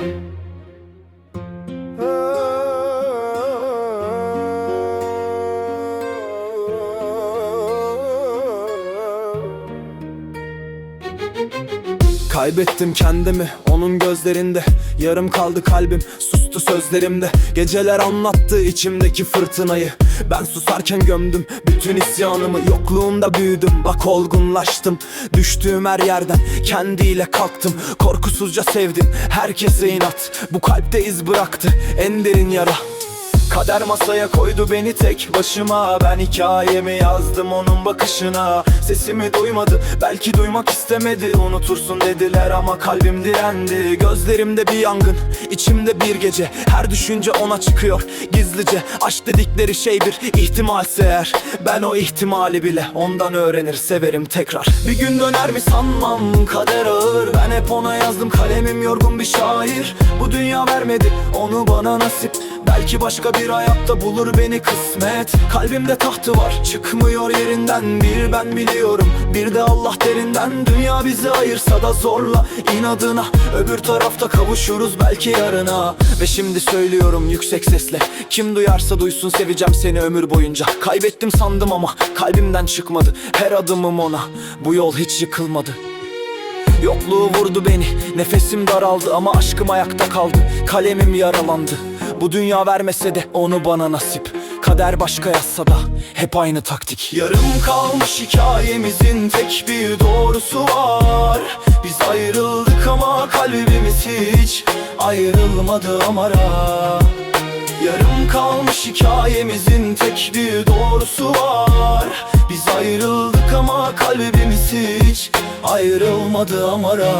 thank you Kaybettim kendimi onun gözlerinde. Yarım kaldı kalbim sustu sözlerimde. Geceler anlattı içimdeki fırtınayı. Ben susarken gömdüm bütün isyanımı. Yokluğunda büyüdüm bak olgunlaştım. Düştüğüm her yerden kendiyle kalktım. Korkusuzca sevdim herkese inat. Bu kalpte iz bıraktı en derin yara Kader masaya koydu beni tek başıma. Ben hikayemi yazdım onun bakışına. Sesimi duymadı belki duymak istemedi. Unutursun dediler ama kalbim direndi. Gözlerimde bir yangın içimde bir gece. Her düşünce ona çıkıyor gizlice. Aşk dedikleri şey bir ihtimalse eğer Ben o ihtimali bile ondan öğrenir severim tekrar. Bir gün döner mi sanmam kader ağır. Ben hep ona yazdım kalemim yorgun bir şair. Bu dünya vermedi onu bana nasip Belki başka bir hayatta bulur beni kısmet. Kalbimde tahtı var çıkmıyor yerinden. Bir ben biliyorum bir de Allah derinden. Dünya bizi ayırsa da zorla inadına. Öbür tarafta kavuşuruz belki yarına. Ve şimdi söylüyorum yüksek sesle. Kim duyarsa duysun seveceğim seni ömür boyunca. Kaybettim sandım ama kalbimden çıkmadı. Her adımım ona. Bu yol hiç yıkılmadı. Yokluğu vurdu beni. Nefesim daraldı ama aşkım ayakta kaldı. Kalemim yaralandı Bu dünya vermese de onu bana nasip. Kader başka yazsa da hep aynı taktik. Yarım kalmış hikayemizin tek bir doğrusu var. Biz ayrıldık ama kalbimiz hiç ayrılmadı amara Yarım kalmış hikayemizin tek bir doğrusu var. Biz ayrıldık ama kalbimiz hiç ayrılmadı amara